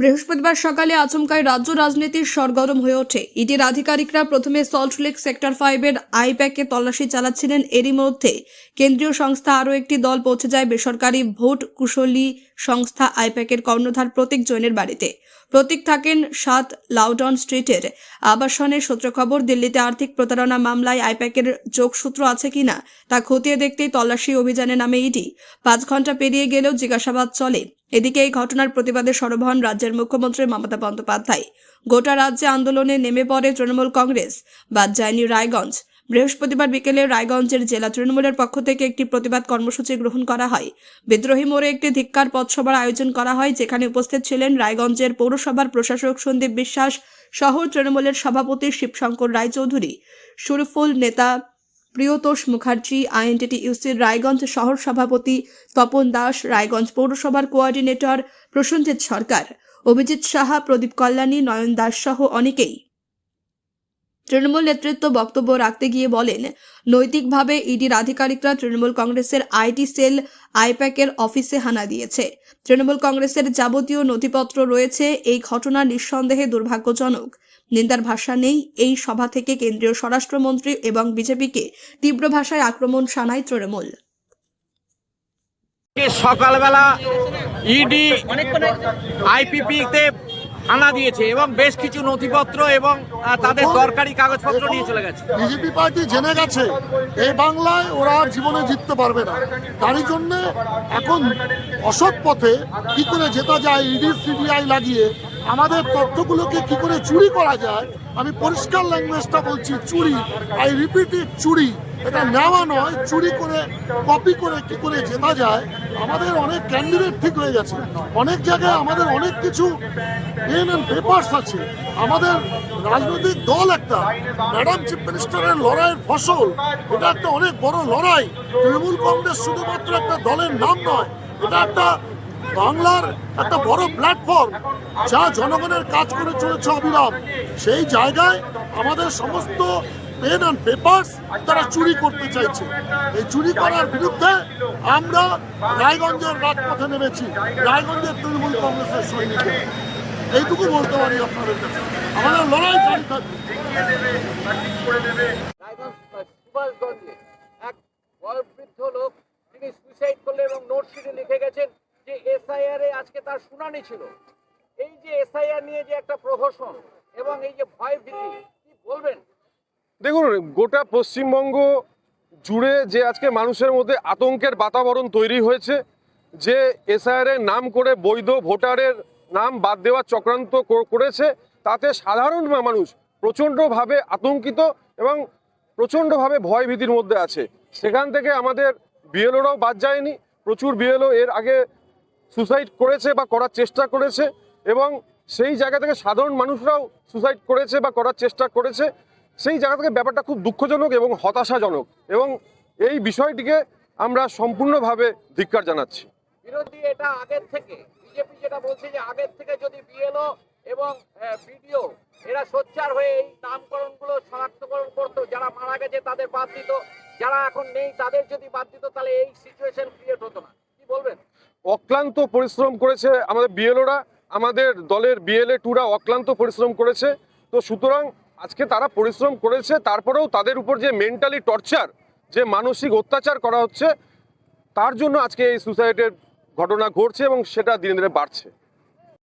বৃহস্পতিবার সকালে আচমকায় রাজ্য রাজনীতির সরগরম হয়ে ওঠে। ইডির আধিকারিকরা প্রথমে সল্টলেক সেক্টর ফাইভের আইপ্যাকে তল্লাশি চালাচ্ছিলেন। এরই মধ্যে কেন্দ্রীয় সংস্থা আরও একটি দল পৌঁছে যায়। বেসরকারি ভোট কুশলী সংস্থা আইপ্যাকের কর্ণধার প্রতীক জৈনের বাড়িতে। প্রতীক থাকেন সাত লাউডন স্ট্রিটের। আবাসনে সূত্র খবর, দিল্লিতে আর্থিক প্রতারণা মামলায় আইপ্যাকের যোগসূত্র আছে কিনা তা খতিয়ে দেখতেই তল্লাশি অভিযানে নামে ইডি। পাঁচ ঘণ্টা পেরিয়ে গেলেও জিজ্ঞাসাবাদ চলে। এদিকে এই ঘটনার প্রতিবাদে সরব হন রাজ্যের মুখ্যমন্ত্রী মমতা বন্দ্যোপাধ্যায়। গোটা রাজ্যে আন্দোলনে নেমে পড়ে তৃণমূল কংগ্রেস। বাদ যায়নি রায়গঞ্জ। বৃহস্পতিবার বিকেলে রায়গঞ্জের জেলা তৃণমূলের পক্ষ থেকে একটি প্রতিবাদ কর্মসূচি গ্রহণ করা হয়। বিদ্রোহী মোড়ে একটি ধিক্কার পথসভার আয়োজন করা হয়, যেখানে উপস্থিত ছিলেন রায়গঞ্জের পৌরসভার প্রশাসক সন্দীপ বিশ্বাস শহর তৃণমূলের সভাপতি শিবশঙ্কর রায়চৌধুরী, সুরফুল নেতা প্রিয়তোষ মুখার্জি, আইএনটিটি ইউসির রায়গঞ্জ শহর সভাপতি তপন দাস, রায়গঞ্জ পৌরসভার কোঅর্ডিনেটর প্রসেনজিৎ সরকার, অভিজিৎ সাহা, প্রদীপ কল্যাণী, নয়ন দাস সহ অনেকেই। তৃণমূল নেতৃত্ব বক্তব্য রাখতে গিয়ে বলেন, নৈতিকভাবে ইডির আধিকারিকরা তৃণমূল কংগ্রেসের আইটি সেল আইপ্যাকের অফিসে হানা দিয়েছে। তৃণমূল কংগ্রেসের যাবতীয় নথিপত্র রয়েছে, এই ঘটনা নিঃসন্দেহে দুর্ভাগ্যজনক। নিন্দার ভাষা নেই, এই সভা থেকে কেন্দ্রীয় স্বরাষ্ট্রমন্ত্রী এবং বিজেপিকে তীব্র ভাষায় আক্রমণ শানায় তৃণমূল। সকালবেলা ইডি আইপিপিতে হানা দিয়েছে এবং বেশ কিছু নথিপত্র এবং তাদের দরকারি কাগজপত্র নিয়ে চলে গেছে। বিজেপি পার্টি জেনে গেছে এই বাংলায় ওরা আর জীবনে জিততে পারবে না। তারই জন্য এখন অসৎ পথে কি করে জেতা যায় ইডি সিবিআই লাগিয়ে আমাদের তথ্যগুলোকে কি করে চুরি করা যায় আমি পরিষ্কার ল্যাঙ্গুয়েজটা বলছি চুরি আই রিপিট ইট চুরি। এটা নেওয়া নয়, চুরি করে কপি করে, কি করে জেতা যায়, আমাদের অনেক ক্যান্ডিডেট ঠিক হয়ে গেছে। অনেক জায়গায় আমাদের অনেক কিছু পেন অ্যান্ড পেপার্স আছে। আমাদের রাজনৈতিক দল একটা ম্যাডাম চিফ মিনিস্টারের লড়াইয়ের ফসল, এটা একটা অনেক বড় লড়াই। তৃণমূল কংগ্রেস শুধুমাত্র একটা দলের নাম নয়, এটা একটা বাংলার একটা বড় প্ল্যাটফর্ম যা জনগণের কাজ করে চলেছে অবিরাম। সেই জায়গায় আমাদের সমস্ত পেন অ্যান্ড পেপার্স তারা চুরি করতে চাইছে। এই চুরি করার বিরুদ্ধে আমরা রায়গঞ্জের রাজপথে নেমেছি। রায়গঞ্জের তৃণমূল কংগ্রেসের সৈনিকরা। এইটুকু বলতে পারি আপনাদের কাছে। আমাদের লড়াই জারি থাকবে। বয়োবৃদ্ধ লোক তিনি সুইসাইড করলেন এবং লিখে গেছেন যে আজকে তার শুনানি ছিল। এই যে নিয়ে যে একটা এবং এই যে ভয় ভীতি কি বলবেন? দেখুন, গোটা পশ্চিমবঙ্গ জুড়ে যে আজকে মানুষের মধ্যে আতঙ্কের বাতাবরণ তৈরি হয়েছে, যে এসআইআর এর নাম করে বৈধ ভোটারের নাম বাদ দেওয়ার চক্রান্ত করেছে, তাতে সাধারণ মানুষ প্রচণ্ডভাবে আতঙ্কিত এবং প্রচণ্ডভাবে ভয় ভীতির মধ্যে আছে। সেখান থেকে আমাদের বিএলওরাও বাদ যায়নি, প্রচুর বিএলও এর আগে সুসাইড করেছে বা করার চেষ্টা করেছে এবং সেই জায়গা থেকে সাধারণ মানুষরাও সুসাইড করেছে বা করার চেষ্টা করেছে। সেই জায়গা থেকে ব্যাপারটা খুব দুঃখজনক এবং হতাশাজনক এবং এই বিষয়টিকে আমরা সম্পূর্ণভাবে ধিক্কার জানাচ্ছি। বিরোধী এটা আগের থেকে বিজেপি যেটা বলছে যে আগের থেকে যদি বিএলও এবং বিডিও এরা সোচ্চার হয়ে এই নামকরণগুলো শনাক্তকরণ করতো যারা মারা গেছে তাদের বাদ দিত যারা এখন নেই তাদের যদি বাদ দিত তাহলে এই সিচুয়েশন ক্রিয়েট হতো না। কি বলবেন? অক্লান্ত পরিশ্রম করেছে আমাদের বিএলওরা আমাদের দলের বিএলএ টুরা অক্লান্ত পরিশ্রম করেছে। তো সুতরাং আজকে তারা পরিশ্রম করেছে, তারপরেও তাদের উপর যে মেন্টালি টর্চার যে মানসিক অত্যাচার করা হচ্ছে, তার জন্য আজকে এই সুসাইডের ঘটনা ঘটছে এবং সেটা দিনে দিনে বাড়ছে।